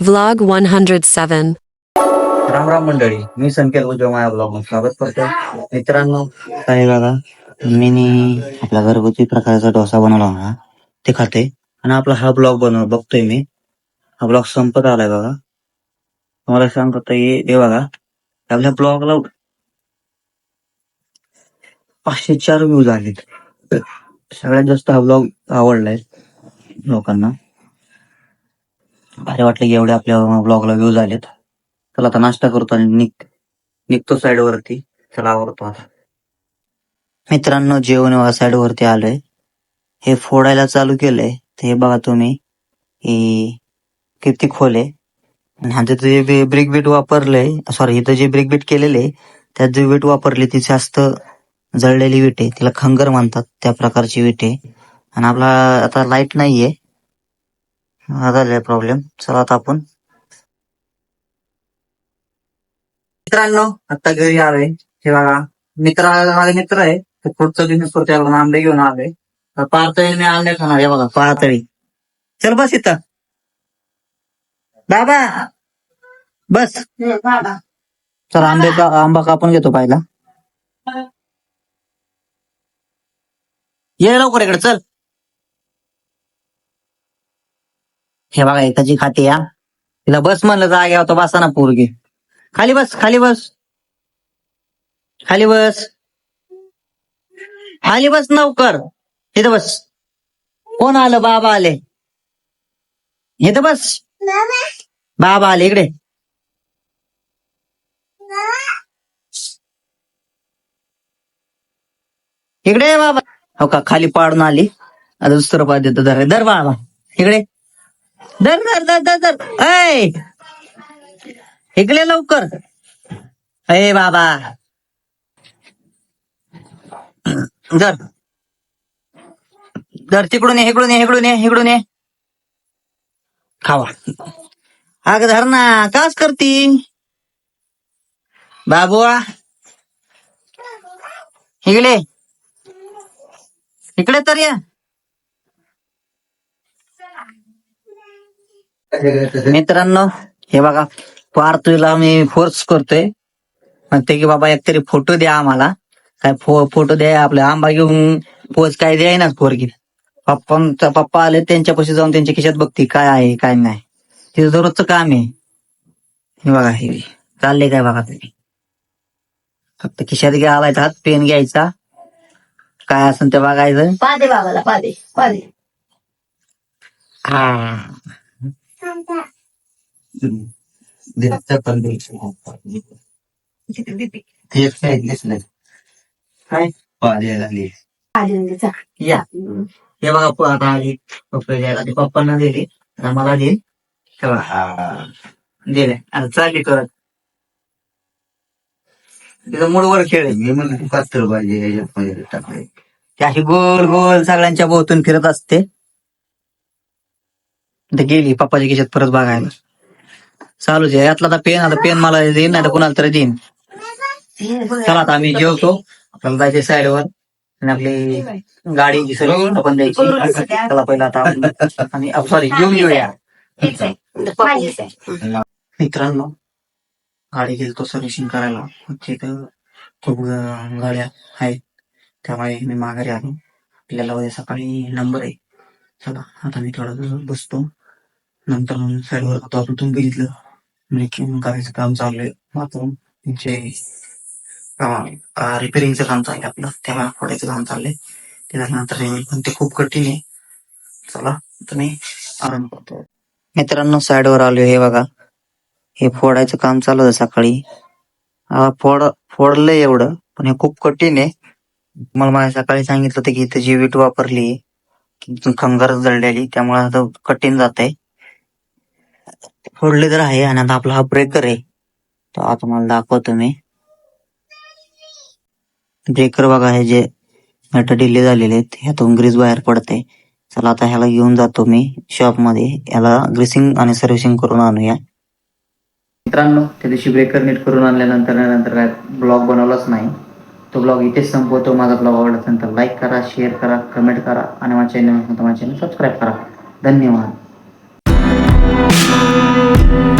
Vlog 107. Ram Ram मंडळी मी संकेत उजव माझ्या ब्लॉगमध्ये स्वागत करतो मित्रांनो काय बघा मी आपला घरगुती प्रकारचा डोसा बनवला होता. ते खाते. आणि आपला हा ब्लॉग बनव बघतोय मी. हा ब्लॉग संपत आलाय बघा. तुम्हाला सांगतो हे हे बघा. आपल्या ब्लॉगला पाचशे चार व्ह्यूज आलेत. सगळ्यात जास्त हा ब्लॉग आवडलाय लोकांना. भारी वाटलं की एवढे आपल्या ब्लॉगला व्ह्यूज आलेत चला आता नाश्ता करतो आणि निघ निघतो साईडवरती चला आवडतो आता. मित्रांनो जेवण साईड वरती आलोय. हे फोडायला चालू केलंय. तर हे बघा तुम्ही. किती खोल आहे. आणि ह्याचं जे ब्रेक बीट वापरलंय सॉरी इथं जे ब्रेक बीट केलेले त्यात जी वीट वापरली ती जास्त जळलेली विट आहे. तिला खंगर म्हणतात त्या प्रकारची विट आहे. आणि आपला आता लाइट नाहीये. हा झालाय प्रॉब्लेम चला आता आपण. मित्रांनो आता घरी आलोय. हे बघा मित्र माझे मित्र आहे. ते पुढचं बिझनेस करतो त्याला आंबे घेऊन आलोय. तर पाळतळीने आंबे खाणार. हे बघा पाळतळी. चल बस इथं. बाबा बस. चल आंबे का आंबा कापून घेतो पाहिला. ये लवकर इकडे चल. हे बघा एकाची खाते या तिला बस म्हणलं जागे होतो बसा ना पोरगी. खाली बस खाली बस. खाली बस. खाली बस नवकर इथं बस. कोण आलं? बाबा आले. इथं बस. बाबा. आले इकडे. इकडे बाबा. हो का खाली पाडून आली. आता दुसरं पाय देतो धर धर बाबा. इकडे. धर धर धर धर धर. ऐ! इकडे लवकर. अय बाबा. धर. धर तिकडून ये इकडून ये इकडून ये इकडून ये. खावा. अग धर ना काच करती? बाबुआ. इकडे. इकडे तर या. मित्रांनो हे बघा पार्थला मी फोर्स करतोय. म्हणते की बाबा एकतरी फोटो द्या आम्हाला. काय फो, फोटो द्या आपल्या आंबा घेऊन पोच काय द्याय ना पोरगी. पप्पा पप्पा आले त्यांच्यापाशी जाऊन त्यांच्या खिशात बघते काय आहे काय नाही. तिचं दररोजचं काम आहे. हे बघा हे चाललंय काय बघा तुम्ही फक्त खिशात घ्या आलाय हात पेन घ्यायचा. काय असेल ते बघायचं. पादे बाबाला पादे पादे. हा. या हे बघा आता आली पप्पा पप्पांना दिली आता मला दे दिले आता चालली करत तिथं मूळवर खेळ मी म्हणलं पात्र पाहिजे. याच्यामध्ये टाकले अशी गोल गोल सगळ्यांच्या भोवतून फिरत असते ते गेली पप्पाच्या खिशात परत बघायला. चालूच आहे. यातला आता पेन आता पेन मला देईन नाही तर कुणाला तरी देईन. चला आता आम्ही जेवतो. आपल्याला जायचे साईडवर. आणि आपली गाडी सर्व आपण द्यायची. चला पहिला आता आणि सॉरी घेऊन येऊया. मित्रांनो गाडी गेलतो सर्व्हिसिंग करायला. तिथं खूप गाड्या आहेत. त्यामुळे मी माघारी आलो. आपल्याला उद्या सकाळी नंबर आहे. चला आता मी थोडं बसतो. नंतर मग साईडवर आता आपण तुम्ही बघितलं. म्हणजे ब्रेकिंग करायचं काम चालू आहे. बाथरूम जे रिपेरिंगचं काम चाललंय आपलं त्याला फोडायचं काम चाललंय ते झाल्यानंतर पण ते खूप कठीण आहे. चला तुम्ही आराम करतो. मित्रांनो साईडवर आलो हे बघा. हे फोडायचं काम चालू होतं सकाळी. फोड फोडलंय एवढं पण हे खूप कठीण आहे. मला मला सकाळी सांगितलं होतं की इथं जी वीट वापरली की खंगार जळलेली त्यामुळे आता कठीण जात आहे फोडले तर आहे आणि आता आपला हा ब्रेकर आहे तो आता मला दाखवतो मी. ब्रेकर बघा हे जे नट डिले झालेले आहेत ह्यातून ग्रीस बाहेर पडते. चला आता ह्याला घेऊन जातो मी शॉपमध्ये याला ग्रीसिंग आणि सर्व्हिसिंग करून आणूया. मित्रांनो त्या दिवशी ब्रेकर नीट करून आणल्यानंतर नंतर काय ब्लॉग बनवलाच नाही. तो ब्लॉग इथेच संपवतो. माझा ब्लॉग आवडला असेल तर लाईक करा शेअर करा कमेंट करा आणि माझ्या चॅनल माझ्या चॅनल सबस्क्राईब करा. धन्यवाद. Thank you.